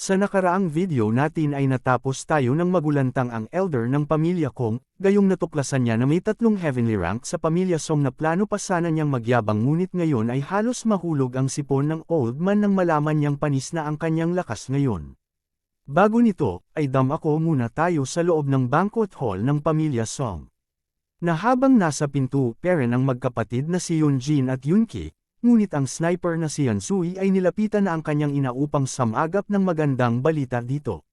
Sa nakaraang video natin ay natapos tayo ng magulantang ang elder ng pamilya Kong, gayong natuklasan niya na may tatlong heavenly rank sa pamilya Song na plano pa sana niyang magyabang ngunit ngayon ay halos mahulog ang sipon ng old man nang malaman niyang panis na ang kanyang lakas ngayon. Bago nito, ay dam ako muna tayo sa loob ng banquet hall ng pamilya Song. Na habang nasa pinto peren ang magkapatid na si Yunjin at Yunki, Ngunit ang sniper na si Yansui ay nilapitan na ang kanyang ina upang samagap ng magandang balita dito.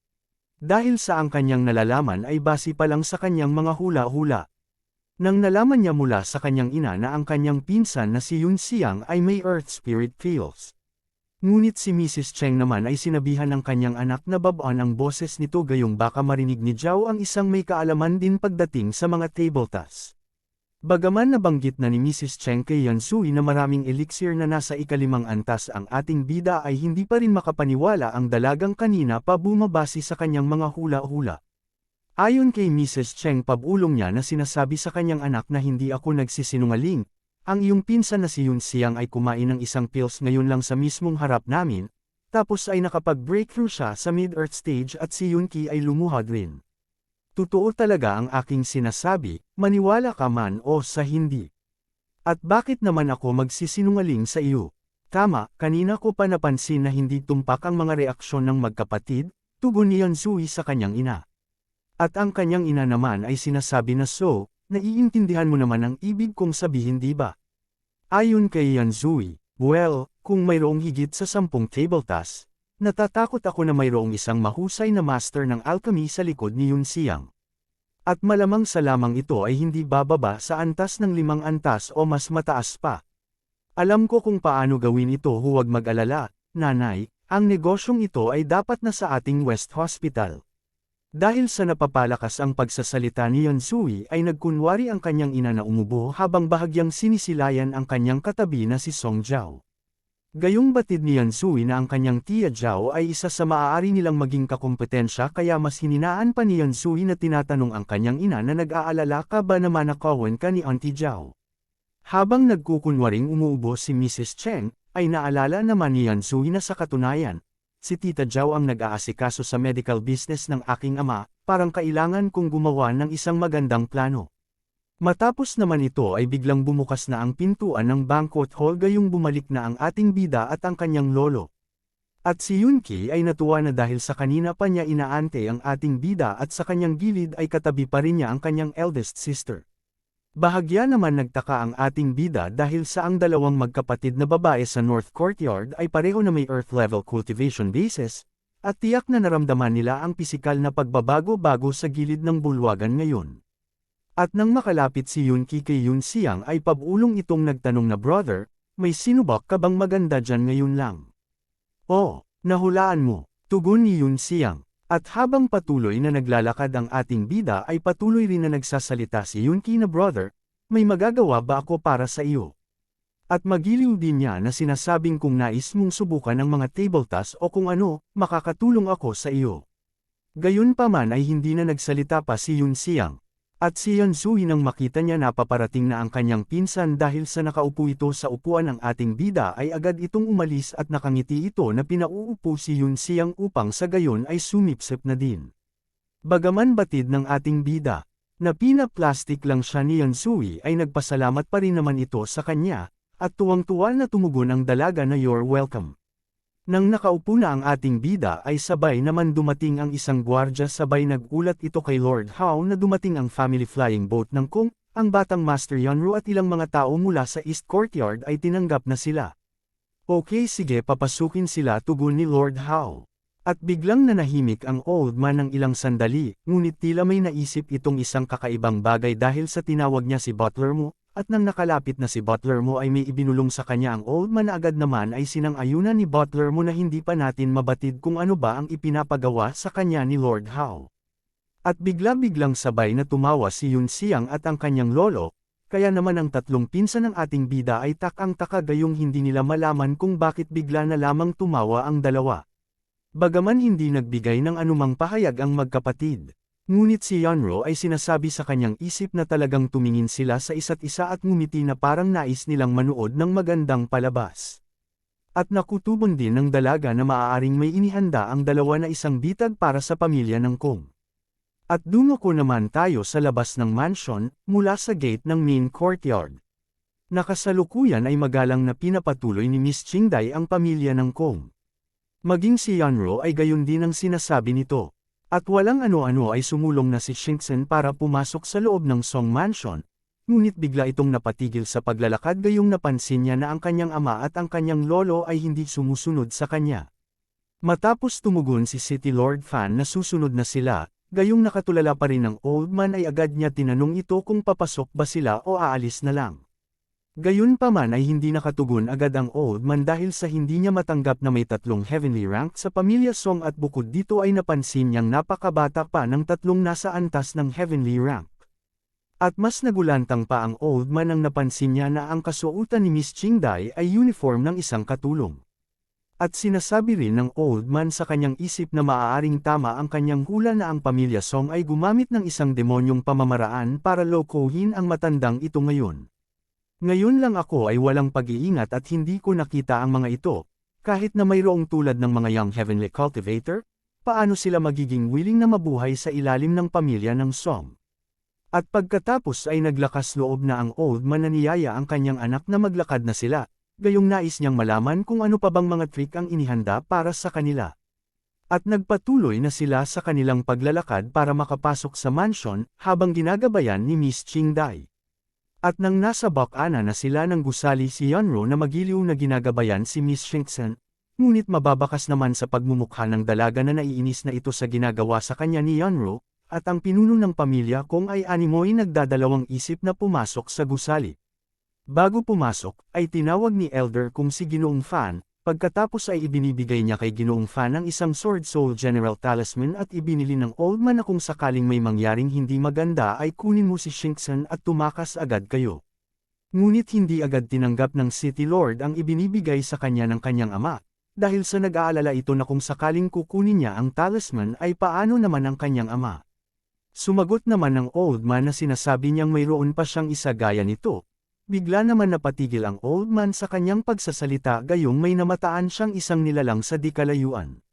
Dahil sa ang kanyang nalalaman ay basi pa lang sa kanyang mga hula-hula. Nang nalaman niya mula sa kanyang ina na ang kanyang pinsan na si Yun Siang ay may earth spirit feels. Ngunit si Mrs. Cheng naman ay sinabihan ng kanyang anak na babaan ang boses nito gayong baka marinig ni Zhao ang isang may kaalaman din pagdating sa mga table tasks. Bagaman nabanggit na ni Mrs. Cheng kay Yansui na maraming elixir na nasa ikalimang antas ang ating bida ay hindi pa rin makapaniwala ang dalagang kanina pa bumabasi sa kanyang mga hula-hula. Ayon kay Mrs. Cheng pabulong niya na sinasabi sa kanyang anak na hindi ako nagsisinungaling, ang iyong pinsan na si Yun Siang ay kumain ng isang pills ngayon lang sa mismong harap namin, tapos ay nakapag-breakthrough siya sa mid-earth stage at si Yun Ki ay lumuhod rin. Totoo talaga ang aking sinasabi, maniwala ka man o sa hindi. At bakit naman ako magsisinungaling sa iyo? Tama, kanina ko pa napansin na hindi tumpak ang mga reaksyon ng magkapatid, tugon ni Yansui sa kanyang ina. At ang kanyang ina naman ay sinasabi na so, naiintindihan mo naman ang ibig kong sabihin di ba? Ayon kay Yansui, well, kung mayroong higit sa sampung table task, Natatakot ako na mayroong isang mahusay na master ng alchemy sa likod ni Yun Siang. At malamang sa lamang ito ay hindi bababa sa antas ng limang antas o mas mataas pa. Alam ko kung paano gawin ito huwag mag-alala, nanay, ang negosyong ito ay dapat na sa ating West Hospital. Dahil sa napapalakas ang pagsasalita ni Yansui ay nagkunwari ang kanyang ina na umubo habang bahagyang sinisilayan ang kanyang katabi na si Song Jiao. Gayong batid ni Yansui na ang kanyang tiya Zhao ay isa sa maaari nilang maging kakumpetensya kaya mas hininaan pa ni Yansui na tinatanong ang kanyang ina na nag-aalala ka ba na manakawan ka ni Auntie Zhao. Habang nagkukunwaring umuubo si Mrs. Cheng, ay naalala naman ni Yansui na sa katunayan, si Tita Zhao ang nag-aasikaso sa medical business ng aking ama, parang kailangan kong gumawa ng isang magandang plano. Matapos naman ito ay biglang bumukas na ang pintuan ng banquet hall gayong bumalik na ang ating bida at ang kanyang lolo. At si Yunki ay natuwa na dahil sa kanina pa niya inaante ang ating bida at sa kanyang gilid ay katabi pa rin niya ang kanyang eldest sister. Bahagya naman nagtaka ang ating bida dahil sa ang dalawang magkapatid na babae sa North Courtyard ay pareho na may Earth level cultivation bases, at tiyak na naramdaman nila ang pisikal na pagbabago-bago sa gilid ng bulwagan ngayon. At nang makalapit si Yunki kay Yun Siang ay pabulong itong nagtanong na brother, may sinubak ka bang maganda dyan ngayon lang? Oh, nahulaan mo, tugon ni Yun Siang. At habang patuloy na naglalakad ang ating bida ay patuloy rin na nagsasalita si Yunki na brother, may magagawa ba ako para sa iyo? At magiliw din niya na sinasabing kung nais mong subukan ang mga table task o kung ano, makakatulong ako sa iyo. Gayon pa man ay hindi na nagsalita pa si Yun Siang, at si Yansui nang makita niya na paparating na ang kanyang pinsan dahil sa nakaupo ito sa upuan ng ating bida ay agad itong umalis at nakangiti ito na pinauupo si Yun Siang upang sa gayon ay sumipsip na din. Bagaman batid ng ating bida, na pina-plastic lang siya ni Yansui ay nagpasalamat pa rin naman ito sa kanya, at tuwang-tuwa na tumugon ang dalaga na you're welcome. Nang nakaupo na ang ating bida ay sabay naman dumating ang isang gwardya sabay nagulat ito kay Lord Howe na dumating ang family flying boat ng Kung, ang batang Master Yonru at ilang mga tao mula sa East Courtyard ay tinanggap na sila. Okay sige papasukin sila tugon ni Lord Howe. At biglang nanahimik ang old man ng ilang sandali, ngunit tila may naisip itong isang kakaibang bagay dahil sa tinawag niya si butler mo, at nang nakalapit na si Butler mo ay may ibinulong sa kanya ang old man agad naman ay sinang-ayunan ni Butler mo na hindi pa natin mabatid kung ano ba ang ipinapagawa sa kanya ni Lord Howe. At bigla-biglang sabay na tumawa si Yun Siang at ang kanyang lolo, kaya naman ang tatlong pinsan ng ating bida ay takang-taka gayong hindi nila malaman kung bakit bigla na lamang tumawa ang dalawa. Bagaman hindi nagbigay ng anumang pahayag ang magkapatid. Ngunit si Yanro ay sinasabi sa kanyang isip na talagang tumingin sila sa isa't isa at ngumiti na parang nais nilang manood ng magandang palabas. At nakutubon din ng dalaga na maaaring may inihanda ang dalawa na isang bitag para sa pamilya ng Kong. At dumako naman tayo sa labas ng mansion, mula sa gate ng main courtyard. Nakasalukuyan ay magalang na pinapatuloy ni Miss Chingday ang pamilya ng Kong. Maging si Yanro ay gayon din ang sinasabi nito. At walang ano-ano ay sumulong na si Shinksen para pumasok sa loob ng Song Mansion, ngunit bigla itong napatigil sa paglalakad gayong napansin niya na ang kanyang ama at ang kanyang lolo ay hindi sumusunod sa kanya. Matapos tumugon si City Lord Fan na susunod na sila, gayong nakatulala pa rin ng old man ay agad niya tinanong ito kung papasok ba sila o aalis na lang. Gayunpaman ay hindi nakatugon agad ang old man dahil sa hindi niya matanggap na may tatlong heavenly rank sa pamilya Song at bukod dito ay napansin niyang napakabata pa ng tatlong nasa antas ng heavenly rank. At mas nagulantang pa ang old man ang napansin niya na ang kasuotan ni Miss Chingday ay uniform ng isang katulong. At sinasabi rin ng old man sa kanyang isip na maaaring tama ang kanyang hula na ang pamilya Song ay gumamit ng isang demonyong pamamaraan para lokohin ang matandang ito ngayon. Ngayon lang ako ay walang pag-iingat at hindi ko nakita ang mga ito, kahit na mayroong tulad ng mga young heavenly cultivator, paano sila magiging willing na mabuhay sa ilalim ng pamilya ng Song. At pagkatapos ay naglakas loob na ang old man na niyaya ang kanyang anak na maglakad na sila, gayong nais niyang malaman kung ano pa bang mga trick ang inihanda para sa kanila. At nagpatuloy na sila sa kanilang paglalakad para makapasok sa mansion habang ginagabayan ni Miss Chingday. At nang nasa bakana na sila ng gusali si Yunro na magiliw na ginagabayan si Miss Shinksen, ngunit mababakas naman sa pagmumukha ng dalaga na naiinis na ito sa ginagawa sa kanya ni Yunro, at ang pinuno ng pamilya kung ay animoy nagdadalawang isip na pumasok sa gusali. Bago pumasok, ay tinawag ni Elder kung si Ginoong Fan, pagkatapos ay ibinibigay niya kay Ginoong Fan ang isang Sword Soul General Talisman at ibinili ng Old Man na kung sakaling may mangyaring hindi maganda ay kunin mo si Shinksen at tumakas agad kayo. Ngunit hindi agad tinanggap ng City Lord ang ibinibigay sa kanya ng kanyang ama, dahil sa nag-aalala ito na kung sakaling kukunin niya ang talisman ay paano naman ang kanyang ama. Sumagot naman ng old man na sinasabi niyang mayroon pa siyang isa gaya nito, Bigla naman napatigil ang old man sa kanyang pagsasalita gayong may namataan siyang isang nilalang sa di kalayuan.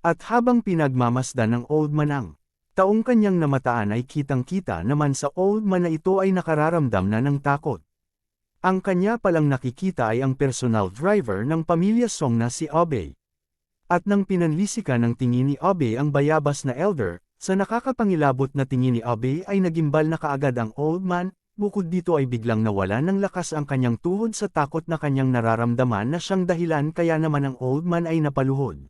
At habang pinagmamasdan ng old man ang taong kanyang namataan ay kitang-kita naman sa old man na ito ay nakararamdam na ng takot. Ang kanya palang nakikita ay ang personal driver ng pamilya Song na si Abe. At nang pinanlisika ng tingin ni Abe ang bayabas na elder, sa nakakapangilabot na tingin ni Abe ay nagimbal na kaagad ang old man, Bukod dito ay biglang nawala ng lakas ang kanyang tuhod sa takot na kanyang nararamdaman na siyang dahilan kaya naman ang old man ay napaluhod.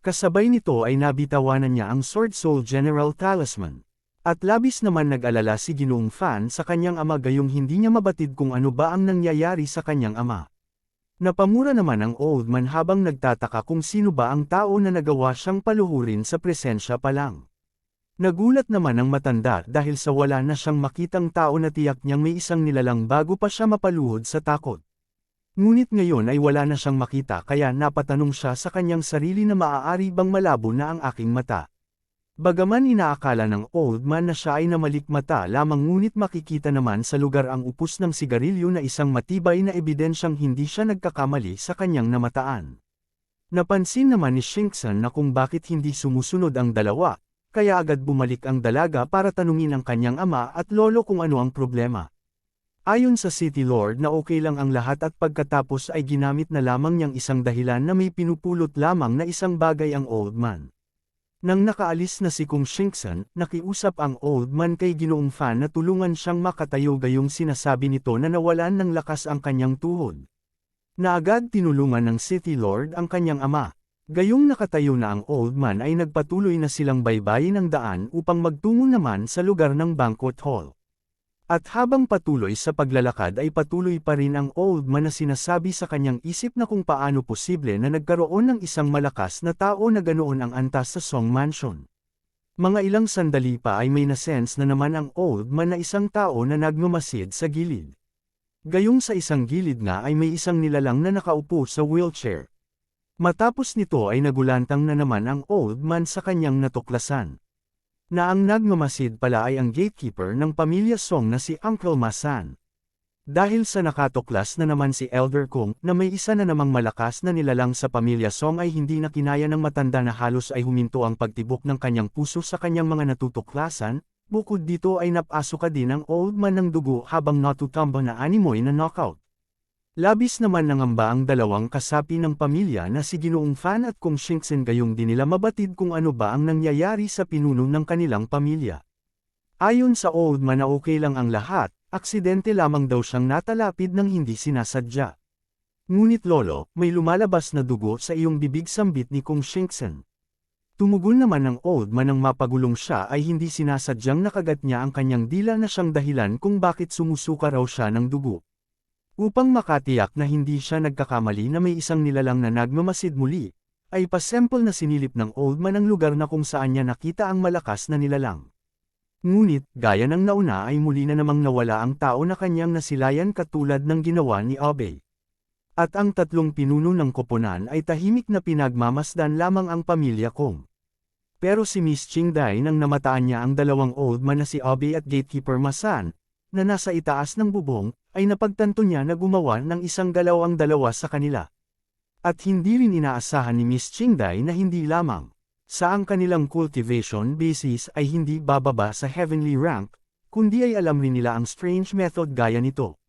Kasabay nito ay nabitawanan niya ang Sword Soul General Talisman. At labis naman nag-alala si Ginoong Fan sa kanyang ama gayong hindi niya mabatid kung ano ba ang nangyayari sa kanyang ama. Napamura naman ang old man habang nagtataka kung sino ba ang tao na nagawa siyang paluhurin sa presensya pa lang. Nagulat naman ang matanda dahil sa wala na siyang makitang tao na tiyak niyang may isang nilalang bago pa siya mapaluhod sa takot. Ngunit ngayon ay wala na siyang makita kaya napatanong siya sa kanyang sarili na maaari bang malabo na ang aking mata. Bagaman inaakala ng old man na siya ay namalikmata lamang ngunit makikita naman sa lugar ang upos ng sigarilyo na isang matibay na ebidensyang hindi siya nagkakamali sa kanyang namataan. Napansin naman ni Shinkson na kung bakit hindi sumusunod ang dalawa, kaya agad bumalik ang dalaga para tanungin ang kanyang ama at lolo kung ano ang problema. Ayon sa City Lord na okay lang ang lahat at pagkatapos ay ginamit na lamang niyang isang dahilan na may pinupulot lamang na isang bagay ang old man. Nang nakaalis na si Kung Shinkson, nakiusap ang old man kay Ginoong Fan na tulungan siyang makatayo gayong sinasabi nito na nawalan ng lakas ang kanyang tuhod. Na agad tinulungan ng City Lord ang kanyang ama. Gayong nakatayo na ang old man ay nagpatuloy na silang baybayin ang daan upang magtungo naman sa lugar ng banquet hall. At habang patuloy sa paglalakad ay patuloy pa rin ang old man na sinasabi sa kanyang isip na kung paano posible na nagkaroon ng isang malakas na tao na ganoon ang antas sa Song Mansion. Mga ilang sandali pa ay may nasense na naman ang old man na isang tao na nagmamasid sa gilid. Gayong sa isang gilid nga ay may isang nilalang na nakaupo sa wheelchair. Matapos nito ay nagulantang na naman ang old man sa kanyang natuklasan. Na ang nagmamasid pala ay ang gatekeeper ng pamilya Song na si Uncle Masan. Dahil sa nakatuklas na naman si Elder Kong na may isa na namang malakas na nilalang sa pamilya Song ay hindi na kinaya ng matanda na halos ay huminto ang pagtibok ng kanyang puso sa kanyang mga natutuklasan, bukod dito ay napasuka din ang old man ng dugo habang natutamba na animoy na knockout. Labis naman nangamba ang dalawang kasapi ng pamilya na si Ginoong Fan at Kong Shinksen gayong di nila mabatid kung ano ba ang nangyayari sa pinuno ng kanilang pamilya. Ayon sa old man na okay lang ang lahat, aksidente lamang daw siyang natalapid ng hindi sinasadya. Ngunit lolo, may lumalabas na dugo sa iyong bibig sambit ni Kong Shinksen. Tumugol naman ng old man nang mapagulong siya ay hindi sinasadyang nakagat niya ang kanyang dila na siyang dahilan kung bakit sumusuka raw siya ng dugo. Upang makatiyak na hindi siya nagkakamali na may isang nilalang na nagmamasid muli, ay pasemple na sinilip ng old man ang lugar na kung saan niya nakita ang malakas na nilalang. Ngunit, gaya ng nauna ay muli na namang nawala ang tao na kanyang nasilayan katulad ng ginawa ni Abe. At ang tatlong pinuno ng koponan ay tahimik na pinagmamasdan lamang ang pamilya kong. Pero si Miss Chingday nang namataan niya ang dalawang old man na si Abe at gatekeeper Masan, na nasa itaas ng bubong, ay napagtanto niya na gumawa ng isang galaw ang dalawa sa kanila. At hindi rin inaasahan ni Miss Chingday na hindi lamang sa ang kanilang cultivation basis ay hindi bababa sa heavenly rank, kundi ay alam rin nila ang strange method gaya nito.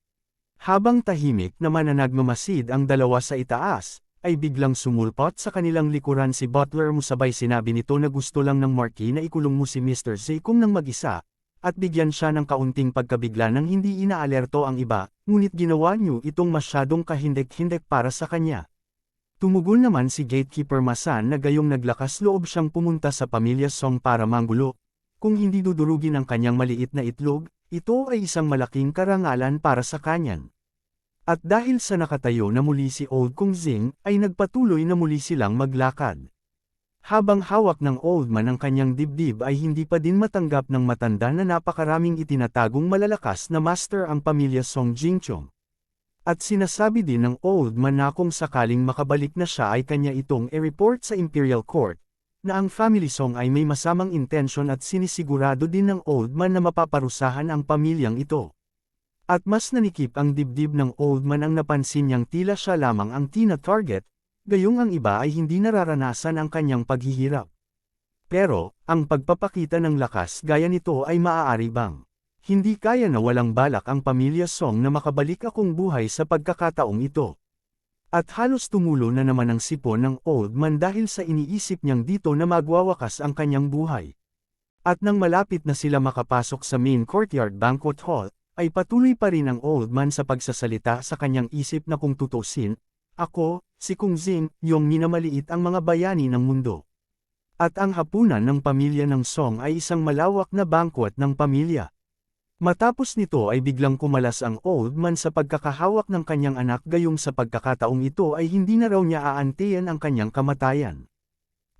Habang tahimik naman na nagmamasid ang dalawa sa itaas, ay biglang sumulpot sa kanilang likuran si Butler mo sabay sinabi nito na gusto lang ng Marquis na ikulong mo si Mr. Zaycom ng mag-isa, at bigyan siya ng kaunting pagkabigla nang hindi inaalerto ang iba, ngunit ginawa niyo itong masyadong kahindek-hindek para sa kanya. Tumugol naman si gatekeeper Masan na gayong naglakas loob siyang pumunta sa pamilya Song para manggulo. Kung hindi dudurugin ang kanyang maliit na itlog, ito ay isang malaking karangalan para sa kanyan. At dahil sa nakatayo na muli si Old Kong Zing, ay nagpatuloy na muli silang maglakad. Habang hawak ng old man ang kanyang dibdib ay hindi pa din matanggap ng matanda na napakaraming itinatagong malalakas na master ang pamilya Song Jingchong. At sinasabi din ng old man na kung sakaling makabalik na siya ay kanya itong i-report sa Imperial Court, na ang family song ay may masamang intensyon at sinisigurado din ng old man na mapaparusahan ang pamilyang ito. At mas nanikip ang dibdib ng old man ang napansin niyang tila siya lamang ang tina-target, gayong ang iba ay hindi nararanasan ang kanyang paghihirap. Pero, ang pagpapakita ng lakas gaya nito ay maaari bang? Hindi kaya na walang balak ang pamilya Song na makabalik akong buhay sa pagkakataong ito. At halos tumulo na naman ang sipon ng old man dahil sa iniisip niyang dito na magwawakas ang kanyang buhay. At nang malapit na sila makapasok sa main courtyard banquet hall, ay patuloy pa rin ang old man sa pagsasalita sa kanyang isip na kung tutusin, ako, si Kung Zing, yung minamaliit ang mga bayani ng mundo. At ang hapunan ng pamilya ng Song ay isang malawak na banquet ng pamilya. Matapos nito ay biglang kumalas ang old man sa pagkakahawak ng kanyang anak gayong sa pagkakataong ito ay hindi na raw niya aantiyan ang kanyang kamatayan.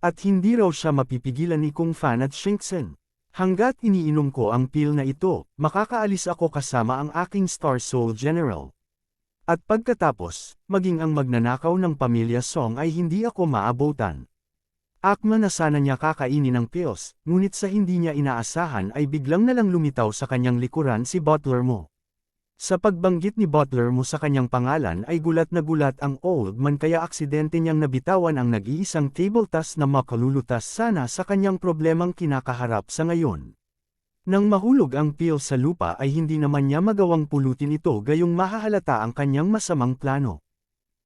At hindi raw siya mapipigilan ni Kung Fan at Shinksen. Hanggat iniinom ko ang pill na ito, makakaalis ako kasama ang aking Star Soul General. At pagkatapos, maging ang magnanakaw ng pamilya Song ay hindi ako maabotan. Akma na sana niya kakainin ng pills, ngunit sa hindi niya inaasahan ay biglang nalang lumitaw sa kanyang likuran si Butler mo. Sa pagbanggit ni Butler mo sa kanyang pangalan ay gulat na gulat ang old man kaya aksidente niyang nabitawan ang nag-iisang table task na makalulutas sana sa kanyang problemang kinakaharap sa ngayon. Nang mahulog ang peel sa lupa ay hindi naman niya magawang pulutin ito gayong mahahalata ang kanyang masamang plano.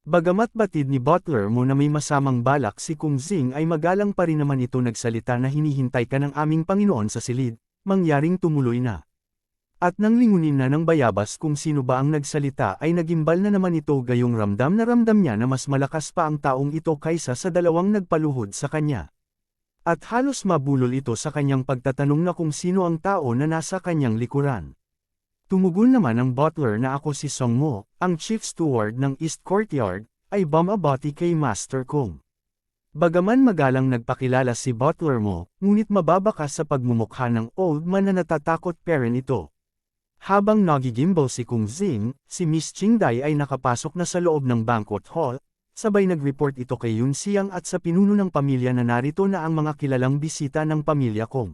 Bagamat batid ni Butler mo na may masamang balak si Kung Zing ay magalang pa rin naman ito nagsalita na hinihintay ka ng aming Panginoon sa silid, mangyaring tumuloy na. At nang lingunin na ng bayabas kung sino ba ang nagsalita ay nagimbal na naman ito gayong ramdam na ramdam niya na mas malakas pa ang taong ito kaysa sa dalawang nagpaluhod sa kanya. At halos mabulol ito sa kanyang pagtatanong na kung sino ang tao na nasa kanyang likuran. Tumugol naman ang butler na ako si Song Mo, ang chief steward ng East Courtyard, ay bumabati kay Master Kong. Bagaman magalang nagpakilala si butler mo, ngunit mababakas sa pagmumukha ng old man na natatakot parent ito. Habang nagigimbal si Kung Zing, si Miss Chingday ay nakapasok na sa loob ng banquet hall, sabay nag-report ito kay Yun Siang at sa pinuno ng pamilya na narito na ang mga kilalang bisita ng pamilya Kong.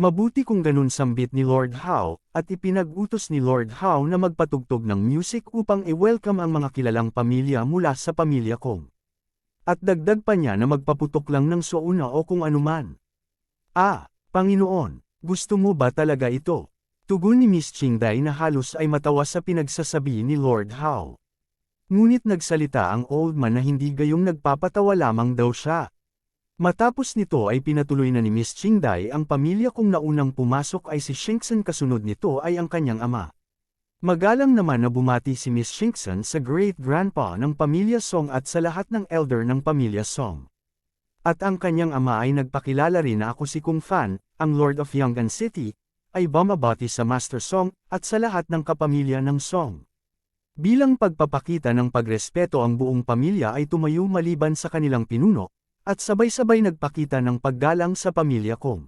Mabuti kung ganun sambit ni Lord Howe, at ipinag-utos ni Lord Howe na magpatugtog ng music upang i-welcome ang mga kilalang pamilya mula sa pamilya kong. At dagdag pa niya na magpaputok lang ng suuna o kung anuman. Ah, Panginoon, gusto mo ba talaga ito? Tugon ni Miss Chingday na halos ay matawa sa pinagsasabi ni Lord Howe. Ngunit nagsalita ang old man na hindi gayong nagpapatawa lamang daw siya. Matapos nito ay pinatuloy na ni Miss Chingday ang pamilya kung naunang pumasok ay si Shinkson kasunod nito ay ang kanyang ama. Magalang naman na bumati si Miss Shinkson sa great-grandpa ng pamilya Song at sa lahat ng elder ng pamilya Song. At ang kanyang ama ay nagpakilala rin na ako si Kung Fan, ang Lord of Yanggan City, ay bumabati sa Master Song at sa lahat ng kapamilya ng Song. Bilang pagpapakita ng pagrespeto ang buong pamilya ay tumayo maliban sa kanilang pinuno, at sabay-sabay nagpakita ng paggalang sa pamilya kong.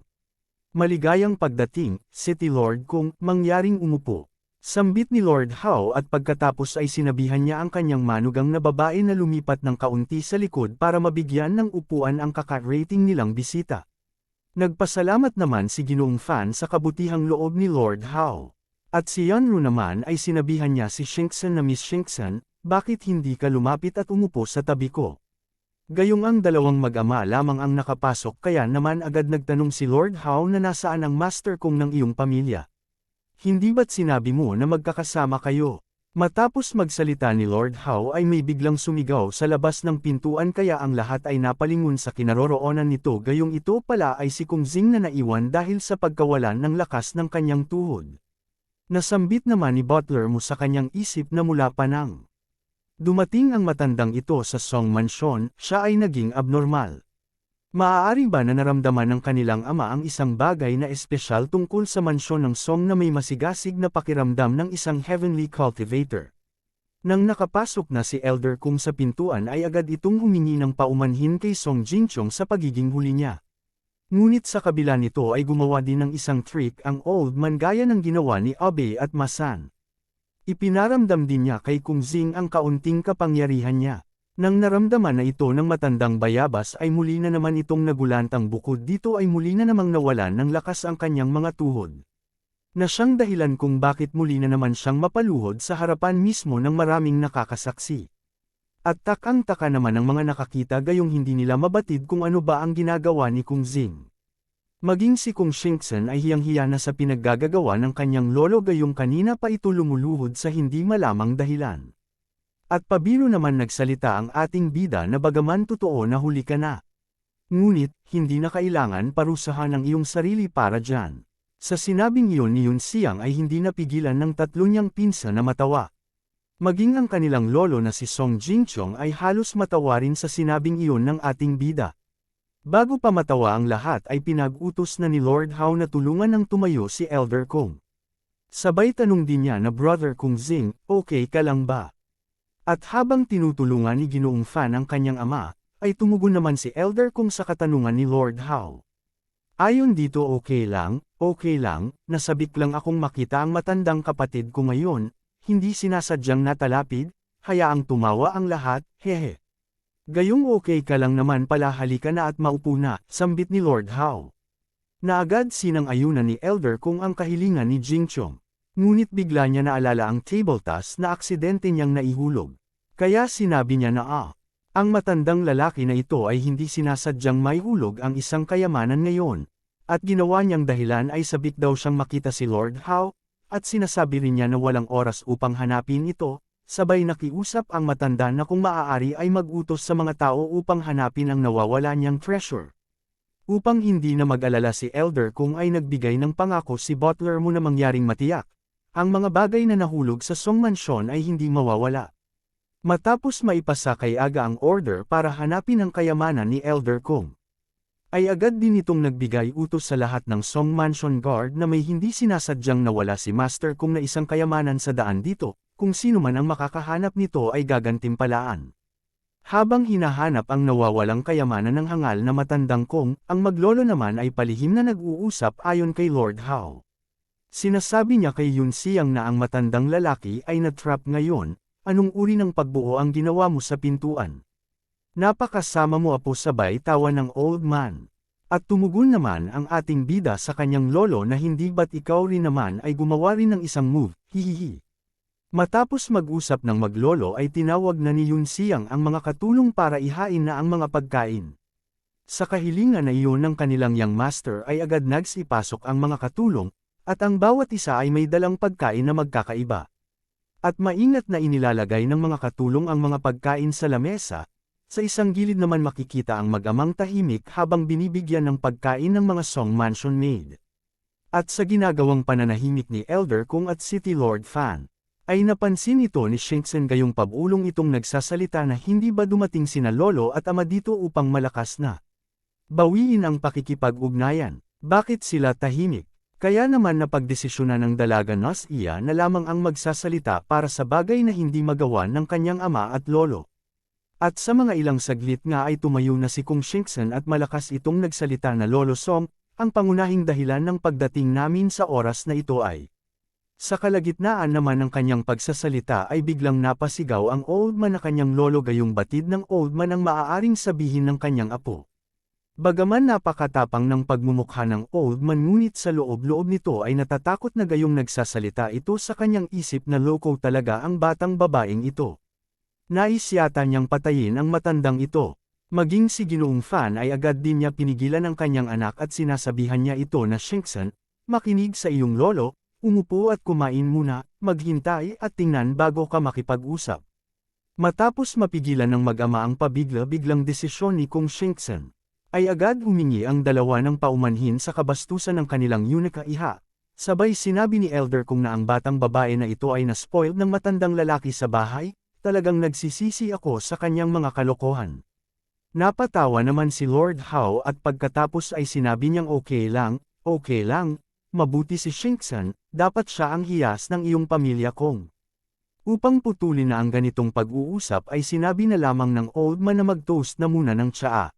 Maligayang pagdating, City Lord kong mangyaring umupo. Sambit ni Lord Howe at pagkatapos ay sinabihan niya ang kanyang manugang na babae na lumipat ng kaunti sa likod para mabigyan ng upuan ang kakarating nilang bisita. Nagpasalamat naman si Ginoong Fan sa kabutihang loob ni Lord Howe. At si Yunru naman ay sinabihan niya si Shinkson na Miss Shinkson, bakit hindi ka lumapit at umupo sa tabi ko? Gayong ang dalawang mag-ama lamang ang nakapasok kaya naman agad nagtanong si Lord Howe na nasaan ang master kong ng iyong pamilya. Hindi ba't sinabi mo na magkakasama kayo? Matapos magsalita ni Lord Howe ay may biglang sumigaw sa labas ng pintuan kaya ang lahat ay napalingon sa kinaroroonan nito gayong ito pala ay si Kung Zing na naiwan dahil sa pagkawalan ng lakas ng kanyang tuhod. Nasambit naman ni Butler mo sa kanyang isip na mula pa nang Dumating ang matandang ito sa Song Mansion, siya ay naging abnormal. Maaari ba na naramdaman ng kanilang ama ang isang bagay na espesyal tungkol sa mansyon ng Song na may masigasig na pakiramdam ng isang heavenly cultivator? Nang nakapasok na si Elder Kung sa pintuan ay agad itong humingi ng paumanhin kay Song Jingchong sa pagiging huli niya. Ngunit sa kabila nito ay gumawa din ng isang trick ang old man gaya ng ginawa ni Abe at Masan. Ipinaramdam din niya kay Kung Zing ang kaunting kapangyarihan niya. Nang naramdaman na ito ng matandang bayabas ay muli na naman itong nagulantang bukod dito ay muli na namang nawalan ng lakas ang kanyang mga tuhod. Na siyang dahilan kung bakit muli na naman siyang mapaluhod sa harapan mismo ng maraming nakakasaksi. At takang-taka naman ng mga nakakita gayong hindi nila mabatid kung ano ba ang ginagawa ni Kung Zing. Maging si Kung Shinkson ay hiyang-hiya na sa pinaggagawa ng kanyang lolo gayong kanina pa ito lumuluhod sa hindi malamang dahilan. At pabiro naman nagsalita ang ating bida na bagaman totoo na huli ka na. Ngunit, hindi na kailangan parusahan ang iyong sarili para dyan. Sa sinabing iyon ni Yun Siyang ay hindi napigilan ng tatlo niyang pinsa na matawa. Maging ang kanilang lolo na si Song Jingchong ay halos matawa rin sa sinabing iyon ng ating bida. Bago pa matawa ang lahat ay pinag-utos na ni Lord Howe na tulungan ng tumayo si Elder Kong. Sabay tanong din niya na Brother Kung Zing, okay ka lang ba? At habang tinutulungan ni Ginoong Fan ang kanyang ama, ay tumugon naman si Elder Kong sa katanungan ni Lord Howe. Ayon dito okay lang, okay lang, nasabik lang akong makita ang matandang kapatid ko ngayon, hindi sinasadyang natalapid, hayaang tumawa ang lahat, hehe. Gayong okay ka lang naman pala halika na at maupo na, sambit ni Lord Howe. Naagad sinang ayunan ni Elder kung ang kahilingan ni Jingchong. Ngunit bigla niya naalala ang table task na aksidente niyang naihulog. Kaya sinabi niya na ah, ang matandang lalaki na ito ay hindi sinasadyang maihulog ang isang kayamanan ngayon. At ginawa niyang dahilan ay sabik daw siyang makita si Lord Howe, at sinasabi rin niya na walang oras upang hanapin ito, Sabay nakiusap ang matanda na kung maaari ay mag-utos sa mga tao upang hanapin ang nawawala niyang treasure. Upang hindi na mag-alala si Elder kung ay nagbigay ng pangako si Butler mo na mangyaring matiyak, ang mga bagay na nahulog sa Song Mansion ay hindi mawawala. Matapos maipasa kay Aga ang order para hanapin ang kayamanan ni Elder Kong, ay agad din itong nagbigay utos sa lahat ng Song Mansion Guard na may hindi sinasadyang nawala si Master Kong na isang kayamanan sa daan dito, kung sino man ang makakahanap nito ay gagantimpalaan. Habang hinahanap ang nawawalang kayamanan ng hangal na matandang kong, ang maglolo naman ay palihim na nag-uusap ayon kay Lord Howe. Sinasabi niya kay Yun Siyang na ang matandang lalaki ay na-trap ngayon, anong uri ng pagbuo ang ginawa mo sa pintuan? Napakasama mo apo sabay tawa ng old man. At tumugon naman ang ating bida sa kanyang lolo na hindi ba't ikaw rin naman ay gumawa rin ng isang move, hihihi. Matapos mag-usap ng maglolo ay tinawag na ni Yun Siyang ang mga katulong para ihain na ang mga pagkain. Sa kahilingan na iyon ng kanilang young master ay agad nagsipasok ang mga katulong, at ang bawat isa ay may dalang pagkain na magkakaiba. At maingat na inilalagay ng mga katulong ang mga pagkain sa lamesa, sa isang gilid naman makikita ang mag-amang tahimik habang binibigyan ng pagkain ng mga song mansion maid. At sa ginagawang pananahimik ni Elder Kung at City Lord Fan, ay napansin ito ni Shinksen gayong pabulong itong nagsasalita na hindi ba dumating sina lolo at ama dito upang malakas na. Bawiin ang pakikipag-ugnayan. Bakit sila tahimik? Kaya naman napagdesisyonan ng dalaga Nos iya na lamang ang magsasalita para sa bagay na hindi magawa ng kanyang ama at lolo. At sa mga ilang saglit nga ay tumayo na si Kung Shinksen at malakas itong nagsalita na Lolo Song, ang pangunahing dahilan ng pagdating namin sa oras na ito ay. Sa kalagitnaan naman ng kanyang pagsasalita ay biglang napasigaw ang old man na kanyang lolo gayong batid ng old man ang maaaring sabihin ng kanyang apo. Bagaman napakatapang ng pagmumukha ng old man ngunit sa loob-loob nito ay natatakot na gayong nagsasalita ito sa kanyang isip na loko talaga ang batang babaeng ito. Nais yata niyang patayin ang matandang ito. Maging si Ginoong Fan ay agad din niya pinigilan ang kanyang anak at sinasabihan niya ito na Shinksan, makinig sa iyong lolo, umupo at kumain muna, maghintay at tingnan bago ka makipag-usap. Matapos mapigilan ng mag-ama ang pabigla-biglang desisyon ni Kung Shinksan, ay agad humingi ang dalawa ng paumanhin sa kabastusan ng kanilang yunika iha. Sabay sinabi ni Elder Kung na ang batang babae na ito ay naspoiled ng matandang lalaki sa bahay, talagang nagsisisi ako sa kanyang mga kalokohan. Napatawa naman si Lord Howe at pagkatapos ay sinabi niyang okay lang, okay lang, mabuti si Shinksan, dapat siya ang hiyas ng iyong pamilya kong. Upang putulin na ang ganitong pag-uusap ay sinabi na lamang ng old man na mag-toast na muna ng tsaa.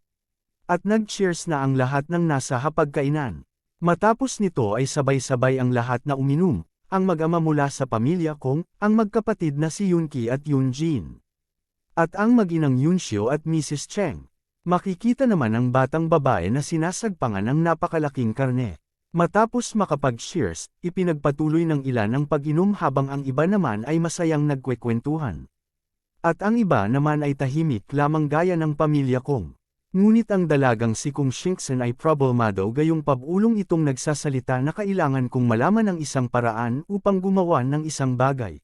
At nag-cheers na ang lahat ng nasa hapagkainan. Matapos nito ay sabay-sabay ang lahat na uminom, ang mag-ama mula sa pamilya kong, ang magkapatid na si Yunki at Yunjin. At ang mag-inang Yunshio at Mrs. Cheng. Makikita naman ang batang babae na sinasagpangan ng napakalaking karne. Matapos makapag-cheers, ipinagpatuloy ng ilan ang pag-inom habang ang iba naman ay masayang nagkwekwentuhan. At ang iba naman ay tahimik lamang gaya ng pamilya kong. Ngunit ang dalagang si Kung Shinksen ay problemado gayong pabulong itong nagsasalita na kailangan kong malaman ng isang paraan upang gumawa ng isang bagay.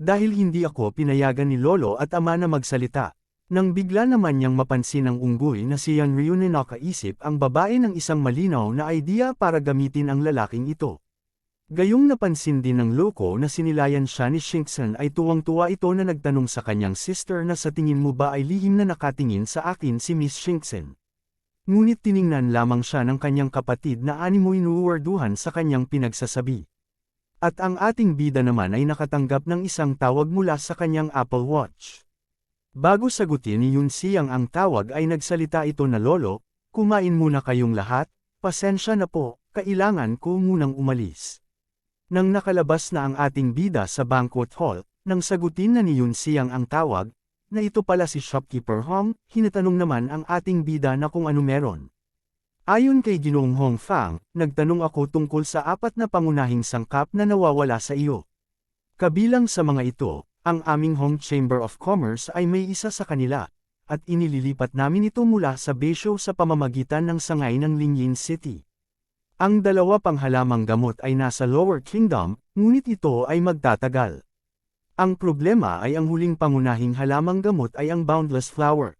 Dahil hindi ako pinayagan ni Lolo at ama na magsalita. Nang bigla naman niyang mapansin ng unggoy na si Yan Ryu na nakaisip ang babae ng isang malinaw na idea para gamitin ang lalaking ito. Gayong napansin din ng loko na sinilayan siya ni Shinksen ay tuwang-tuwa ito na nagtanong sa kanyang sister na sa tingin mo ba ay lihim na nakatingin sa akin si Miss Shinksen. Ngunit tiningnan lamang siya ng kanyang kapatid na animoy nuwarduhan sa kanyang pinagsasabi. At ang ating bida naman ay nakatanggap ng isang tawag mula sa kanyang Apple Watch. Bago sagutin ni Yun Siyang ang tawag ay nagsalita ito na lolo, kumain muna kayong lahat, pasensya na po, kailangan ko munang umalis. Nang nakalabas na ang ating bida sa banquet hall, nang sagutin na ni Yun Siyang ang tawag, na ito pala si shopkeeper Hong, hinatanong naman ang ating bida na kung ano meron. Ayon kay Ginoong Hong Fang, nagtanong ako tungkol sa apat na pangunahing sangkap na nawawala sa iyo. Kabilang sa mga ito, ang aming Hong Chamber of Commerce ay may isa sa kanila, at inililipat namin ito mula sa Beisho sa pamamagitan ng sangay ng Linyin City. Ang dalawa pang halamang gamot ay nasa Lower Kingdom, ngunit ito ay magtatagal. Ang problema ay ang huling pangunahing halamang gamot ay ang boundless flower.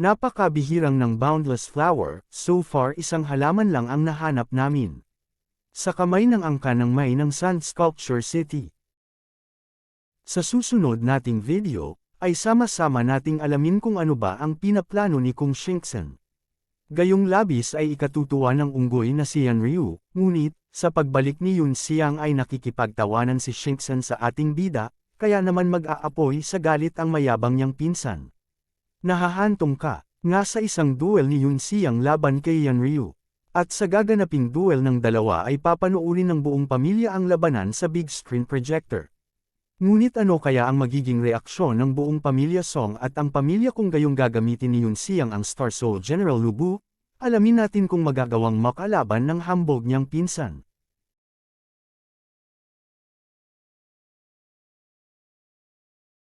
Napakabihirang ng boundless flower, so far isang halaman lang ang nahanap namin. Sa kamay ng angka ng may ng Sand Sculpture City. Sa susunod nating video, ay sama-sama nating alamin kung ano ba ang pinaplano ni Kung Shinksen. Gayong labis ay ikatutuwa ng unggoy na si Yan Ryu, ngunit, sa pagbalik ni Yun Siang ay nakikipagtawanan si Shinksen sa ating bida, kaya naman mag-aapoy sa galit ang mayabang niyang pinsan. Nahahantong ka, nga sa isang duel ni Yun Siang laban kay Yan Ryu. At sa gaganaping duel ng dalawa ay papanoorin ng buong pamilya ang labanan sa big screen projector. Ngunit ano kaya ang magiging reaksyon ng buong pamilya Song at ang pamilya kung gayong gagamitin ni Yun Siang ang Star Soul General Lubu, alamin natin kung magagawang makalaban ng hambog niyang pinsan.